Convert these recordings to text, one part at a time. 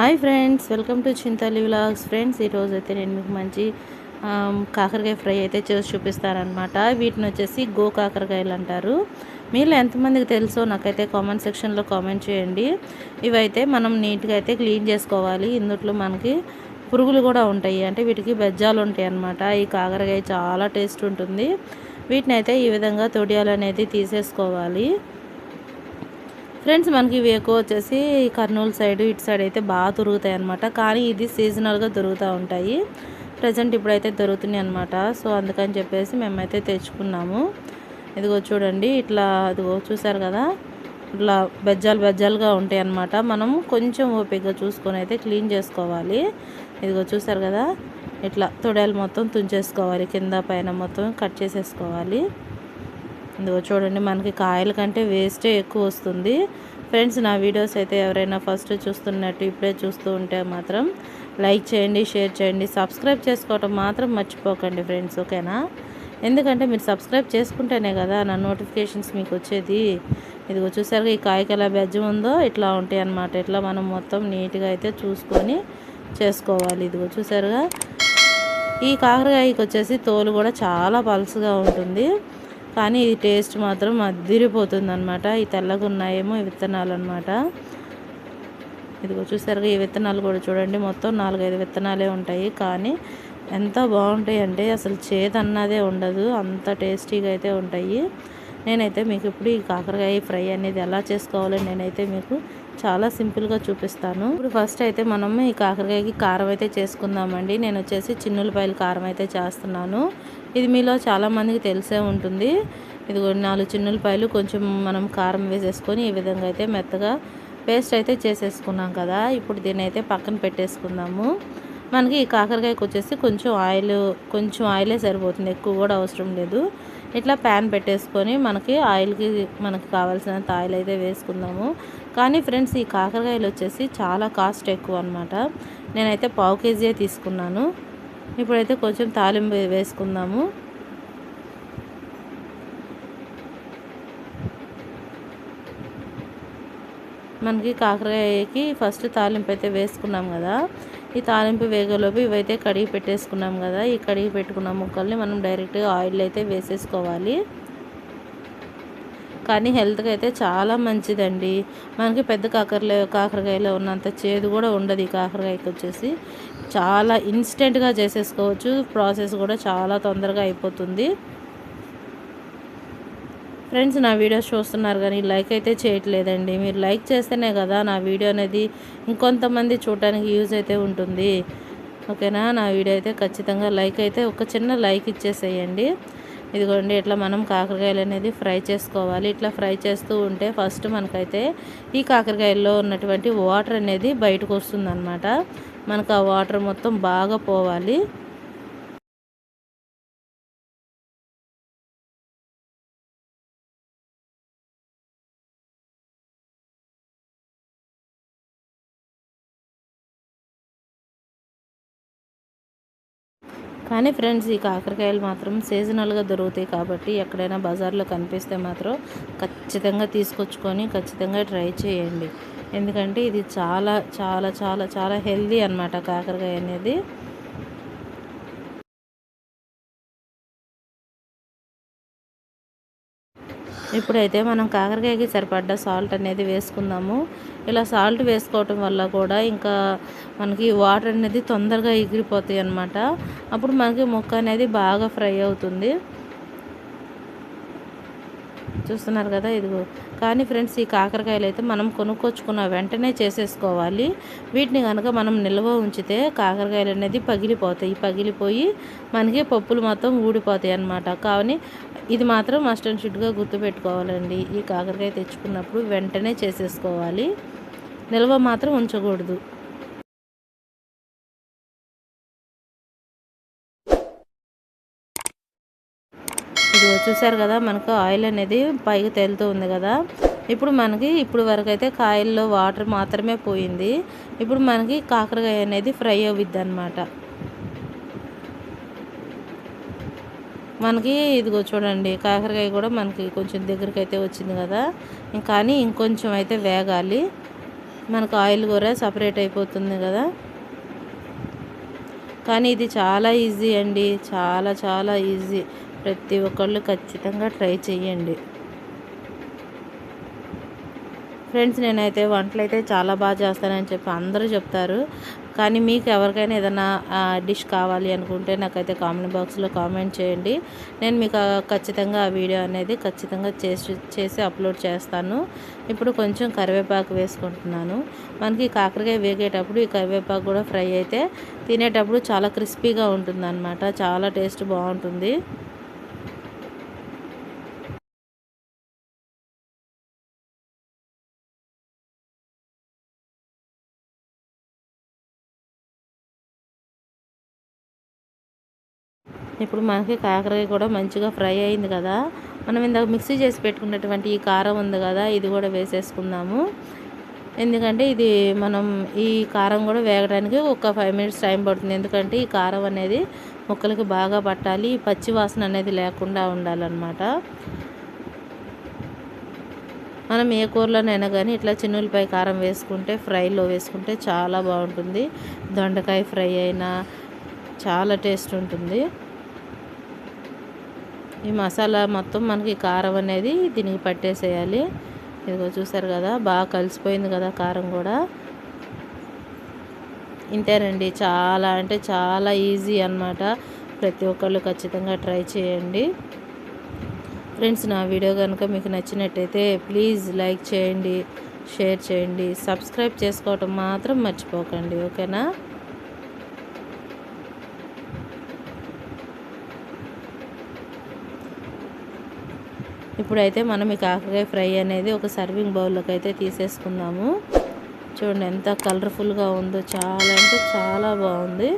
Hi friends welcome to Chintali vlogs. Friends ఈరోజు అయితే నేను మీకు మంచి కాకరకాయ ఫ్రై అయితే చేసి చూపిస్తారనమాట వీటిని వచ్చేసి గో కాకరకాయలు అంటారు. మీలో ఎంతమందికి తెలుసో నాకైతే కామెంట్ సెక్షన్లో కామెంట్ చేయండి. ఇవైతే మనం నీట్గా అయితే క్లీన్ చేసుకోవాలి. ఇందుట్లో మనకి పురుగులు కూడా ఉంటాయి. అంటే వీటికి బెజ్జాలు ఉంటాయి అన్నమాట. ఈ కాకరకాయ చాలా టేస్ట్ ఉంటుంది. వీటిని అయితే ఈ విధంగా తొడియాలు అనేది తీసేసుకోవాలి. ఫ్రెండ్స్ మనకి ఇవి ఎక్కువ వచ్చేసి కర్నూలు సైడ్ ఇటు సైడ్ అయితే బాగా దొరుకుతాయి అనమాట కానీ ఇది సీజనల్గా దొరుకుతూ ఉంటాయి. ప్రజెంట్ ఇప్పుడైతే దొరుకుతున్నాయి అనమాట సో అందుకని చెప్పేసి మేమైతే తెచ్చుకున్నాము. ఇదిగో చూడండి ఇట్లా అదిగో చూసారు కదా? ఇట్లా బెజ్జాలు బెజ్జాలుగా ఉంటాయి అన్నమాట. మనం కొంచెం ఓపికగా చూసుకొని అయితే క్లీన్ చేసుకోవాలి. ఇదిగో చూసారు కదా? ఇట్లా తొడలు మొత్తం తుంచేసుకోవాలి. కింద పైన మొత్తం కట్ చేసేసుకోవాలి. ఇదిగో చూడండి మనకి కాయల కంటే వేస్టే ఎక్కువ వస్తుంది. ఫ్రెండ్స్ నా వీడియోస్ అయితే ఎవరైనా ఫస్ట్ చూస్తున్నట్టు ఇప్పుడే చూస్తూ ఉంటే మాత్రం లైక్ చేయండి షేర్ చేయండి సబ్స్క్రైబ్ చేసుకోవటం మాత్రం మర్చిపోకండి ఫ్రెండ్స్ ఓకేనా? ఎందుకంటే మీరు సబ్స్క్రైబ్ చేసుకుంటేనే కదా నా నోటిఫికేషన్స్ మీకు వచ్చేది. ఇదిగో చూసారు ఈ కాయకి ఎలా బెజ్జం ఉందో ఇట్లా ఉంటాయి అన్నమాట. ఇట్లా మనం మొత్తం నీట్గా అయితే చూసుకొని చేసుకోవాలి. ఇదిగో చూసారుగా ఈ కాకరకాయకి వచ్చేసి తోలు కూడా చాలా పలుసుగా ఉంటుంది. కానీ ఇది టేస్ట్ మాత్రం అద్దిరిపోతుంది అనమాట ఈ తెల్లగా ఉన్నాయేమో ఈ విత్తనాలు అనమాట ఇదిగో చూసారుగా ఈ విత్తనాలు కూడా చూడండి. మొత్తం నాలుగైదు విత్తనాలే ఉంటాయి. కానీ ఎంత బాగుంటాయి అంటే అసలు చేదన్నదే ఉండదు. అంత టేస్టీగా అయితే ఉంటాయి. నేనైతే మీకు ఇప్పుడు ఈ కాకరకాయ ఫ్రై అనేది ఎలా చేసుకోవాలో నేనైతే మీకు చాలా సింపుల్గా చూపిస్తాను. ఇప్పుడు ఫస్ట్ అయితే మనం ఈ కాకరకాయకి కారం అయితే చేసుకుందామండి. నేను వచ్చేసి చిన్నులపాయలు కారం అయితే చేస్తున్నాను. ఇది మీలో చాలామందికి తెలిసే ఉంటుంది. ఇది నాలుగు చిన్నులపాయలు కొంచెం మనం కారం వేసేసుకొని ఈ విధంగా అయితే మెత్తగా పేస్ట్ అయితే చేసేసుకున్నాం కదా. ఇప్పుడు దీన్ని అయితే పక్కన పెట్టేసుకుందాము. మనకి ఈ కాకరకాయకి వచ్చేసి కొంచెం ఆయిల్ కొంచెం ఆయిలే సరిపోతుంది. ఎక్కువ కూడా అవసరం లేదు. ఇట్లా ప్యాన్ పెట్టేసుకొని మనకి ఆయిల్కి మనకి కావాల్సినంత ఆయిల్ అయితే వేసుకుందాము. కానీ ఫ్రెండ్స్ ఈ కాకరకాయలు వచ్చేసి చాలా కాస్ట్ ఎక్కువ అనమాట నేనైతే పావు కేజీయే తీసుకున్నాను. ఇప్పుడైతే కొంచెం తాలింపు వేసుకుందాము. మనకి కాకరకాయకి ఫస్ట్ తాలింపు అయితే వేసుకున్నాం కదా. ఈ తాలింపు వేగలోపు ఇవైతే కడిగి పెట్టేసుకున్నాం కదా. ఈ కడిగి పెట్టుకున్న ముక్కల్ని మనం డైరెక్ట్గా ఆయిల్ అయితే వేసేసుకోవాలి. కానీ హెల్త్కి అయితే చాలా మంచిదండి. మనకి పెద్ద కాకరలో కాకరకాయలో ఉన్నంత చేదు కూడా ఉండదు ఈ కాకరకాయకి వచ్చేసి. చాలా ఇన్స్టెంట్గా చేసేసుకోవచ్చు. ప్రాసెస్ కూడా చాలా తొందరగా అయిపోతుంది. ఫ్రెండ్స్ నా వీడియోస్ చూస్తున్నారు కానీ లైక్ అయితే చేయట్లేదండి. మీరు లైక్ చేస్తేనే కదా నా వీడియో అనేది ఇంకొంతమంది చూడటానికి యూజ్ అయితే ఉంటుంది. ఓకేనా? నా వీడియో అయితే ఖచ్చితంగా లైక్ అయితే ఒక చిన్న లైక్ ఇచ్చేసేయండి. ఇదిగోండి ఇట్లా మనం కాకరకాయలు అనేది ఫ్రై చేసుకోవాలి. ఇట్లా ఫ్రై చేస్తూ ఉంటే ఫస్ట్ మనకైతే ఈ కాకరకాయల్లో ఉన్నటువంటి వాటర్ అనేది బయటకు వస్తుందన్నమాట. మనకు ఆ వాటర్ మొత్తం బాగా పోవాలి. కానీ ఫ్రెండ్స్ ఈ కాకరకాయలు మాత్రం సీజనల్గా దొరుకుతాయి కాబట్టి ఎక్కడైనా బజార్లో కనిపిస్తే మాత్రం ఖచ్చితంగా తీసుకొచ్చుకొని ఖచ్చితంగా ట్రై చేయండి. ఎందుకంటే ఇది చాలా చాలా చాలా చాలా హెల్దీ అనమాట కాకరకాయ అనేది. ఇప్పుడైతే మనం కాకరకాయకి సరిపడ్డ సాల్ట్ అనేది వేసుకుందాము. ఇలా సాల్ట్ వేసుకోవటం వల్ల కూడా ఇంకా మనకి వాటర్ అనేది తొందరగా ఎగిరిపోతాయి అనమాట అప్పుడు మనకి ముక్క అనేది బాగా ఫ్రై అవుతుంది. చూస్తున్నారు కదా ఇదిగో. కానీ ఫ్రెండ్స్ ఈ కాకరకాయలు అయితే మనం కొనుక్కొచ్చుకున్న వెంటనే చేసేసుకోవాలి. వీటిని కనుక మనం నిల్వ ఉంచితే కాకరకాయలు అనేది పగిలిపోతాయి. పగిలిపోయి మనకి పప్పులు మొత్తం ఊడిపోతాయి అన్నమాట. కావని ఇది మాత్రం మస్ట్ అండ్ షుడ్గా గుర్తుపెట్టుకోవాలండి. ఈ కాకరకాయ తెచ్చుకున్నప్పుడు వెంటనే చేసేసుకోవాలి. నిల్వ మాత్రం ఉంచకూడదు. ఇది చూసారు కదా మనకు ఆయిల్ అనేది పైకి తేలుతూ ఉంది కదా. ఇప్పుడు మనకి ఇప్పుడు వరకు అయితే కాయల్లో వాటర్ మాత్రమే పోయింది. ఇప్పుడు మనకి కాకరకాయ అనేది ఫ్రై అవుద్ది అనమాట మనకి ఇదిగో చూడండి కాకరకాయ కూడా మనకి కొంచెం దగ్గరికి అయితే వచ్చింది కదా. కానీ ఇంకొంచెం అయితే వేగాలి. మనకు ఆయిల్ కూడా సపరేట్ అయిపోతుంది కదా. కానీ ఇది చాలా ఈజీ అండి. చాలా చాలా ఈజీ. ప్రతి ఒక్కళ్ళు ఖచ్చితంగా ట్రై చేయండి ఫ్రెండ్స్ నేనైతే వంటలు అయితే చాలా బాగా చేస్తానని చెప్పి అందరూ చెప్తారు. కానీ మీకు ఎవరికైనా ఏదైనా డిష్ కావాలి అనుకుంటే నాకైతే కామెంట్ బాక్స్లో కామెంట్ చేయండి. నేను మీకు ఖచ్చితంగా ఆ వీడియో అనేది ఖచ్చితంగా చేసి చేసి అప్లోడ్ చేస్తాను. ఇప్పుడు కొంచెం కరివేపాకు వేసుకుంటున్నాను. మనకి కాకరకాయ వేగేటప్పుడు ఈ కరివేపాకు కూడా ఫ్రై అయితే తినేటప్పుడు చాలా క్రిస్పీగా ఉంటుంది చాలా టేస్ట్ బాగుంటుంది. ఇప్పుడు మనకి కాకరకాయ కూడా మంచిగా ఫ్రై అయింది కదా. మనం ఇందాక మిక్సీ చేసి పెట్టుకున్నటువంటి ఈ కారం ఉంది కదా ఇది కూడా వేసేసుకుందాము. ఎందుకంటే ఇది మనం ఈ కారం కూడా వేగడానికి ఒక ఫైవ్ మినిట్స్ టైం పడుతుంది. ఎందుకంటే ఈ కారం అనేది ముక్కలకి బాగా పట్టాలి పచ్చి వాసన అనేది లేకుండా ఉండాలన్నమాట. మనం ఏ కూరలోనైనా కానీ ఇట్లా చిన్నులపై కారం వేసుకుంటే ఫ్రైలో వేసుకుంటే చాలా బాగుంటుంది. దొండకాయ ఫ్రై అయినా చాలా టేస్ట్ ఉంటుంది. ఈ మసాలా మొత్తం మనకి కారం అనేది దీనికి పట్టేసేయాలి. ఇదిగో చూసారు కదా బాగా కలిసిపోయింది కదా కారం కూడా. ఇంతేనండి చాలా అంటే చాలా ఈజీ అనమాట ప్రతి ఒక్కళ్ళు ఖచ్చితంగా ట్రై చేయండి. ఫ్రెండ్స్ నా వీడియో కనుక మీకు నచ్చినట్టయితే ప్లీజ్ లైక్ చేయండి షేర్ చేయండి సబ్స్క్రైబ్ చేసుకోవటం మాత్రం మర్చిపోకండి ఓకేనా? ఇప్పుడైతే మనం ఈ కాకరకాయ ఫ్రై అనేది ఒక సర్వింగ్ బౌల్లోకి అయితే తీసేసుకుందాము. చూడండి ఎంత కలర్ఫుల్గా ఉందో చాలా అంటే చాలా బాగుంది.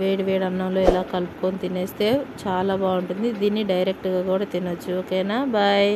వేడి వేడి అన్నంలో ఇలా కలుపుకొని తినేస్తే చాలా బాగుంటుంది. దీన్ని డైరెక్ట్గా కూడా తినొచ్చు. ఓకేనా? బాయ్.